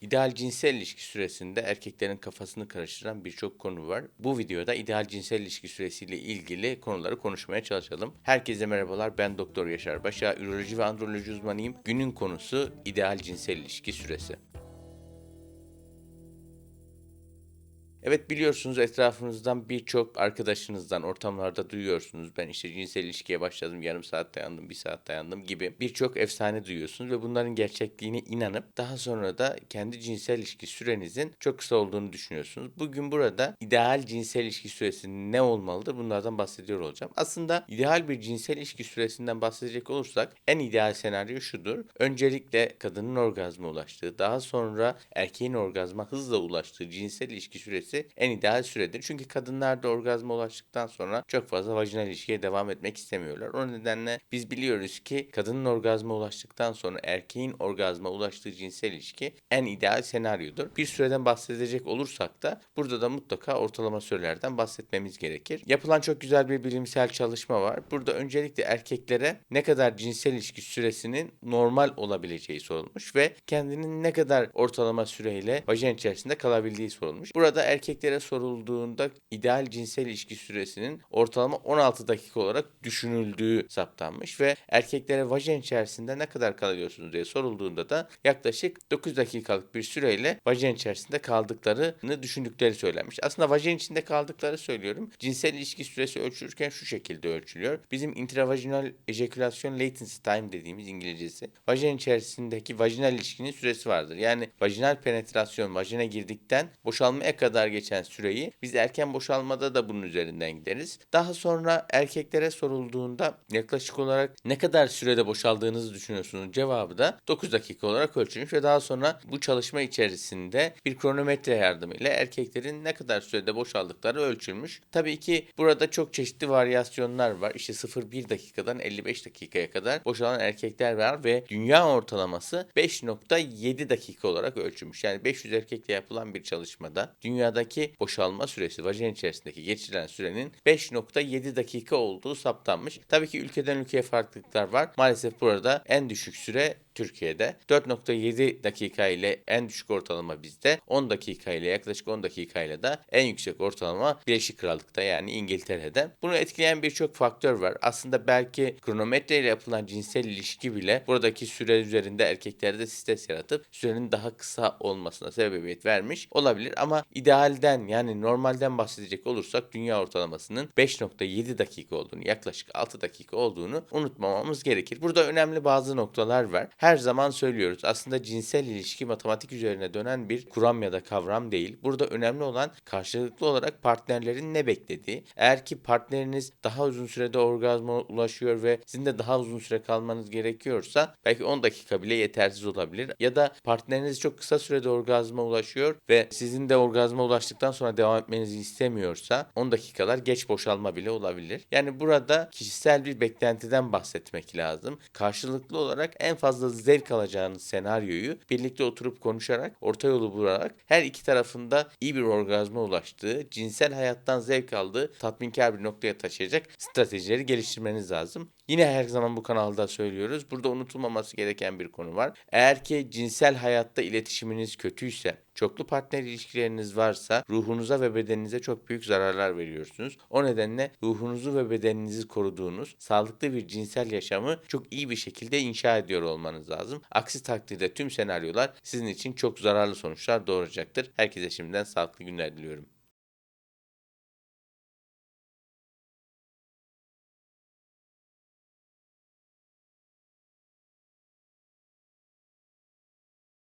İdeal cinsel ilişki süresinde erkeklerin kafasını karıştıran birçok konu var. Bu videoda ideal cinsel ilişki süresiyle ilgili konuları konuşmaya çalışalım. Herkese merhabalar. Ben Doktor Yaşar Başa, üroloji ve androloji uzmanıyım. Günün konusu ideal cinsel ilişki süresi. Evet biliyorsunuz etrafınızdan birçok arkadaşınızdan ortamlarda duyuyorsunuz. Ben işte cinsel ilişkiye başladım, yarım saat dayandım, bir saat dayandım gibi birçok efsane duyuyorsunuz ve bunların gerçekliğine inanıp daha sonra da kendi cinsel ilişki sürenizin çok kısa olduğunu düşünüyorsunuz. Bugün burada ideal cinsel ilişki süresi ne olmalıdır bunlardan bahsediyor olacağım. Aslında ideal bir cinsel ilişki süresinden bahsedecek olursak en ideal senaryo şudur. Öncelikle kadının orgazma ulaştığı, daha sonra erkeğin orgazma hızla ulaştığı cinsel ilişki süresi en ideal süredir. Çünkü kadınlar da orgazma ulaştıktan sonra çok fazla vajinal ilişkiye devam etmek istemiyorlar. O nedenle biz biliyoruz ki kadının orgazma ulaştıktan sonra erkeğin orgazma ulaştığı cinsel ilişki en ideal senaryodur. Bir süreden bahsedecek olursak da burada da mutlaka ortalama sürelerden bahsetmemiz gerekir. Yapılan çok güzel bir bilimsel çalışma var. Burada öncelikle erkeklere ne kadar cinsel ilişki süresinin normal olabileceği sorulmuş ve kendinin ne kadar ortalama süreyle vajin içerisinde kalabildiği sorulmuş. Burada erkeklere sorulduğunda ideal cinsel ilişki süresinin ortalama 16 dakika olarak düşünüldüğü saptanmış ve erkeklere vajin içerisinde ne kadar kalıyorsunuz diye sorulduğunda da yaklaşık 9 dakikalık bir süreyle vajin içerisinde kaldıklarını düşündükleri söylenmiş. Aslında vajin içinde kaldıkları söylüyorum. Cinsel ilişki süresi ölçülürken şu şekilde ölçülüyor. Bizim intravajinal ejekülasyon latency time dediğimiz İngilizcesi. Vajin içerisindeki vajinal ilişkinin süresi vardır. Yani vajinal penetrasyon vajine girdikten boşalmaya kadar geçen süreyi biz erken boşalmada da bunun üzerinden gideriz. Daha sonra erkeklere sorulduğunda yaklaşık olarak ne kadar sürede boşaldığınızı düşünüyorsunuz cevabı da 9 dakika olarak ölçülmüş ve daha sonra bu çalışma içerisinde bir kronometre yardımıyla erkeklerin ne kadar sürede boşaldıkları ölçülmüş. Tabii ki burada çok çeşitli varyasyonlar var. İşte 0-1 dakikadan 55 dakikaya kadar boşalan erkekler var ve dünya ortalaması 5.7 dakika olarak ölçülmüş. Yani 500 erkekle yapılan bir çalışmada dünyadaki boşalma süresi vajin içerisindeki geçirilen sürenin 5.7 dakika olduğu saptanmış. Tabii ki ülkeden ülkeye farklılıklar var. Maalesef burada en düşük süre Türkiye'de 4.7 dakika ile en düşük ortalama bizde 10 dakika ile yaklaşık 10 dakika ile de en yüksek ortalama Birleşik Krallık'ta yani İngiltere'de. Bunu etkileyen birçok faktör var. Aslında belki kronometre ile yapılan cinsel ilişki bile buradaki süre üzerinde erkeklerde stres yaratıp sürenin daha kısa olmasına sebebiyet vermiş olabilir. Ama idealden yani normalden bahsedecek olursak dünya ortalamasının 5.7 dakika olduğunu yaklaşık 6 dakika olduğunu unutmamamız gerekir. Burada önemli bazı noktalar var. Her zaman söylüyoruz aslında cinsel ilişki matematik üzerine dönen bir kuram ya da kavram değil. Burada önemli olan karşılıklı olarak partnerlerin ne beklediği. Eğer ki partneriniz daha uzun sürede orgazma ulaşıyor ve sizin de daha uzun süre kalmanız gerekiyorsa belki 10 dakika bile yetersiz olabilir. Ya da partneriniz çok kısa sürede orgazma ulaşıyor ve sizin de orgazma ulaştıktan sonra devam etmenizi istemiyorsa 10 dakikalar geç boşalma bile olabilir. Yani burada kişisel bir beklentiden bahsetmek lazım. Karşılıklı olarak en fazla zevk alacağınız senaryoyu birlikte oturup konuşarak, orta yolu bularak her iki tarafında iyi bir orgazma ulaştığı, cinsel hayattan zevk aldığı tatminkar bir noktaya taşıyacak stratejileri geliştirmeniz lazım. Yine her zaman bu kanalda söylüyoruz. Burada unutulmaması gereken bir konu var. Eğer ki cinsel hayatta iletişiminiz kötüyse, çoklu partner ilişkileriniz varsa ruhunuza ve bedeninize çok büyük zararlar veriyorsunuz. O nedenle ruhunuzu ve bedeninizi koruduğunuz sağlıklı bir cinsel yaşamı çok iyi bir şekilde inşa ediyor olmanız lazım. Aksi takdirde tüm senaryolar sizin için çok zararlı sonuçlar doğuracaktır. Herkese şimdiden sağlıklı günler diliyorum.